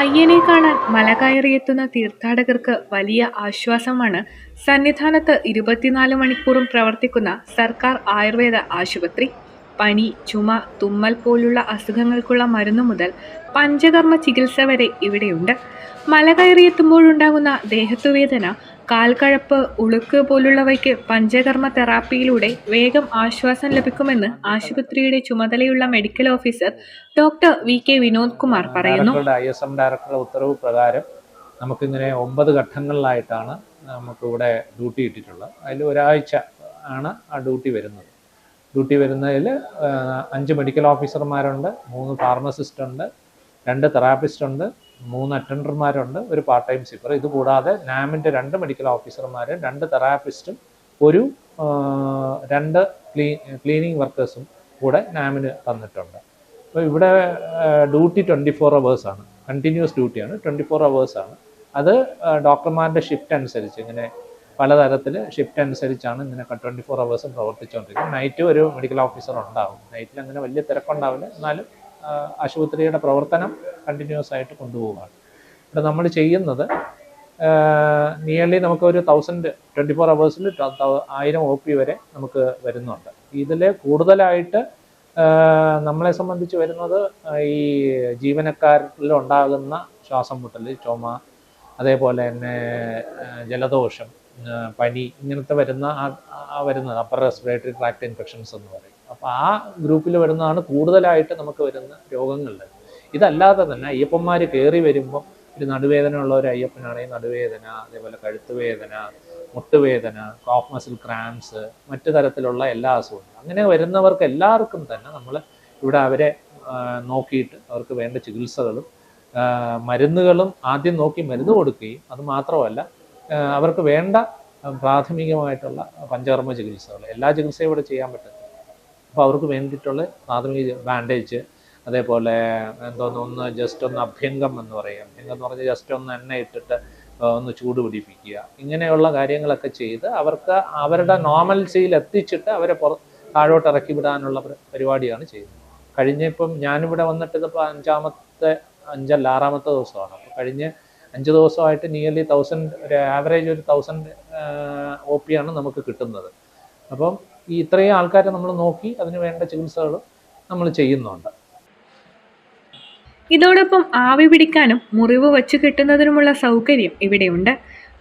അയ്യനെ കാണാൻ മല കയറിയെത്തുന്ന തീർത്ഥാടകർക്ക് വലിയ ആശ്വാസമാണ്. സന്നിധാനത്ത് ഇരുപത്തിനാല് മണിക്കൂറും പ്രവർത്തിക്കുന്ന സർക്കാർ ആയുർവേദ ആശുപത്രി. പനി ചുമ തുമ്മൽ പോലുള്ള അസുഖങ്ങൾക്കുള്ള മരുന്നു മുതൽ പഞ്ചകർമ്മ ചികിത്സ വരെ ഇവിടെയുണ്ട്. മല കയറിയെത്തുമ്പോഴുണ്ടാകുന്ന ദേഹത്തുവേദന കാൽക്കഴപ്പ് ഉളുക്ക് പോലുള്ളവയ്ക്ക് പഞ്ചകർമ്മ തെറാപ്പിയിലൂടെ വേഗം ആശ്വാസം ലഭിക്കുമെന്ന് ആശുപത്രിയുടെ ചുമതലയുള്ള medical officer doctor V K Vinod Kumar പറയുന്നു. ഐ എസ് എം ഡയറക്ടറുടെ ഉത്തരവ് പ്രകാരം നമുക്കിങ്ങനെ ഒമ്പത് ഘട്ടങ്ങളിലായിട്ടാണ് നമുക്കിവിടെ ഡ്യൂട്ടി ഇട്ടിട്ടുള്ളത്. അതിൽ ഒരാഴ്ച ആണ് ആ ഡ്യൂട്ടി വരുന്നത്. ഡ്യൂട്ടി വരുന്നതിൽ അഞ്ച് മെഡിക്കൽ ഓഫീസർമാരുണ്ട് മൂന്ന് ഫാർമസിസ്റ്റ് ഉണ്ട് രണ്ട് തെറാപ്പിസ്റ്റ് ഉണ്ട് മൂന്ന് അറ്റൻഡർമാരുണ്ട് ഒരു പാർട്ട് ടൈം സിപ്പർ ഇത് കൂടാതെ നാമിന്റെ രണ്ട് മെഡിക്കൽ ഓഫീസർമാരും രണ്ട് തെറാപ്പിസ്റ്റും ഒരു രണ്ട് ക്ലീ ക്ലീനിങ് വർക്കേഴ്സും കൂടെ നാമിന് തന്നിട്ടുണ്ട്. അപ്പോൾ ഇവിടെ ഡ്യൂട്ടി ട്വന്റി ഫോർ അവേഴ്സാണ് കണ്ടിന്യൂസ് ഡ്യൂട്ടിയാണ് ട്വന്റി ഫോർ അവേഴ്സാണ് അത് ഡോക്ടർമാരുടെ ഷിഫ്റ്റ് അനുസരിച്ച് ഇങ്ങനെ പലതരത്തിൽ ഷിഫ്റ്റ് അനുസരിച്ചാണ് ഇങ്ങനെ ട്വന്റി ഫോർ അവേഴ്സും പ്രവർത്തിച്ചുകൊണ്ടിരിക്കുന്നത് നൈറ്റ് ഒരു മെഡിക്കൽ ഓഫീസർ ഉണ്ടാവും. നൈറ്റിൽ അങ്ങനെ വലിയ തിരക്കുണ്ടാവില്ല. എന്നാലും ആശുപത്രിയുടെ പ്രവർത്തനം കണ്ടിന്യൂസ് ആയിട്ട് കൊണ്ടുപോവുകയാണ്. ഇവിടെ നമ്മൾ ചെയ്യുന്നത് നിയർലി നമുക്ക് ഒരു തൗസൻഡ് ട്വന്റി ഫോർ അവേഴ്സിൽ ആയിരം ഒ പി വരെ നമുക്ക് വരുന്നുണ്ട്. ഇതിൽ കൂടുതലായിട്ട് നമ്മളെ സംബന്ധിച്ച് വരുന്നത് ഈ ജീവനക്കാരിൽ ഉണ്ടാകുന്ന ശ്വാസം മുട്ടൽ ചുമ അതേപോലെ തന്നെ ജലദോഷം പനി ഇങ്ങനത്തെ വരുന്ന ആ- ആ വരുന്നത് അപ്പർ റെസ്പിറേറ്ററി ട്രാക്ട് ഇൻഫെക്ഷൻസ് എന്ന് പറയും. അപ്പോൾ ആ ഗ്രൂപ്പിൽ വരുന്നതാണ് കൂടുതലായിട്ട് നമുക്ക് വരുന്ന രോഗങ്ങളിൽ ഇതല്ലാതെ തന്നെ അയ്യപ്പന്മാർ കയറി വരുമ്പോൾ ഒരു നടുവേദന ഉള്ള ഒരു അയ്യപ്പനാണെങ്കിൽ നടുവേദന അതേപോലെ കഴുത്തുവേദന മുട്ടുവേദന കോഫ് മസിൽ ക്രാംസ് മറ്റു തരത്തിലുള്ള എല്ലാ അസുഖങ്ങളും. അങ്ങനെ വരുന്നവർക്ക് എല്ലാവർക്കും തന്നെ നമ്മൾ ഇവിടെ അവരെ നോക്കിയിട്ട് അവർക്ക് വേണ്ട ചികിത്സകളും മരുന്നുകളും ആദ്യം നോക്കി മരുന്ന് കൊടുക്കുകയും അത് മാത്രമല്ല അവർക്ക് വേണ്ട പ്രാഥമികമായിട്ടുള്ള പഞ്ചകർമ്മ ചികിത്സകൾ എല്ലാ ചികിത്സയും ഇവിടെ ചെയ്യാൻ പറ്റും. അപ്പോൾ അവർക്ക് വേണ്ടിയിട്ടുള്ള പ്രാഥമിക ബാൻഡേജ് അതേപോലെ എന്തോന്ന് ഒന്ന് ജസ്റ്റ് ഒന്ന് അഭ്യംഗം എന്ന് പറയും. അഭ്യംഗം എന്ന് പറഞ്ഞാൽ ജസ്റ്റ് ഒന്ന് എണ്ണ ഇട്ടിട്ട് ഒന്ന് ചൂട് പിടിപ്പിക്കുക. ഇങ്ങനെയുള്ള കാര്യങ്ങളൊക്കെ ചെയ്ത് അവർക്ക് അവരുടെ നോർമൽസിയിൽ എത്തിച്ചിട്ട് അവരെ പുറ താഴോട്ട് ഇറക്കി വിടാനുള്ള പരി- പരിപാടിയാണ് ചെയ്യുന്നത്. കഴിഞ്ഞ ഇപ്പം ഞാനിവിടെ വന്നിട്ട് ഇതിപ്പോൾ അഞ്ചാമത്തെ അഞ്ചല്ല ആറാമത്തെ ദിവസമാണ്. അപ്പോൾ കഴിഞ്ഞ് അഞ്ച് ദിവസമായിട്ട് നിയർലി തൗസൻഡ് ഒരു ആവറേജ് ഒരു തൗസൻഡ് ഒ പി ആണ് നമുക്ക് കിട്ടുന്നത്. അപ്പം ഈ ഇത്രയും ആൾക്കാരെ നമ്മൾ നോക്കി അതിന് വേണ്ട ചികിത്സകൾ നമ്മൾ ചെയ്യുന്നുണ്ട്. ഇതോടൊപ്പം ആവി പിടിക്കാനും മുറിവ് വച്ചു കിട്ടുന്നതിനുമുള്ള സൗകര്യം ഇവിടെയുണ്ട്.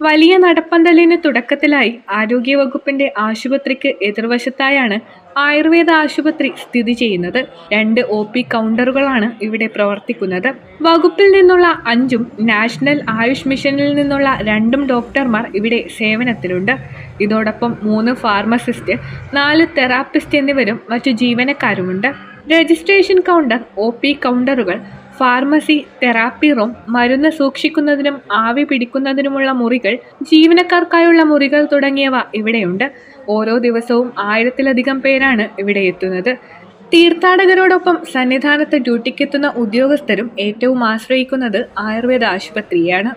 വലിയ നടപ്പന്തലിന് തുടക്കത്തിലായി ആരോഗ്യവകുപ്പിന്റെ ആശുപത്രിക്ക് എതിർവശത്തായാണ് ആയുർവേദ ആശുപത്രി സ്ഥിതി ചെയ്യുന്നത്. രണ്ട് ഒ പി കൗണ്ടറുകളാണ് ഇവിടെ പ്രവർത്തിക്കുന്നത്. വകുപ്പിൽ നിന്നുള്ള അഞ്ചും നാഷണൽ ആയുഷ് മിഷനിൽ നിന്നുള്ള രണ്ടും ഡോക്ടർമാർ ഇവിടെ സേവനത്തിലുണ്ട്. ഇതോടൊപ്പം മൂന്ന് ഫാർമസിസ്റ്റ് നാല് തെറാപ്പിസ്റ്റ് എന്നിവരും മറ്റു ജീവനക്കാരുമുണ്ട്. രജിസ്ട്രേഷൻ കൗണ്ടർ ഒ പി കൗണ്ടറുകൾ ഫാർമസി തെറാപ്പി റൂം മരുന്ന് സൂക്ഷിക്കുന്നതിനും ആവി പിടിക്കുന്നതിനുമുള്ള മുറികൾ ജീവനക്കാർക്കായുള്ള മുറികൾ തുടങ്ങിയവ ഇവിടെയുണ്ട്. ഓരോ ദിവസവും ആയിരത്തിലധികം പേരാണ് ഇവിടെ എത്തുന്നത്. തീർത്ഥാടകരോടൊപ്പം സന്നിധാനത്ത് ഡ്യൂട്ടിക്കെത്തുന്ന ഉദ്യോഗസ്ഥരും ഏറ്റവും ആശ്രയിക്കുന്നത് ആയുർവേദ ആശുപത്രിയാണ്.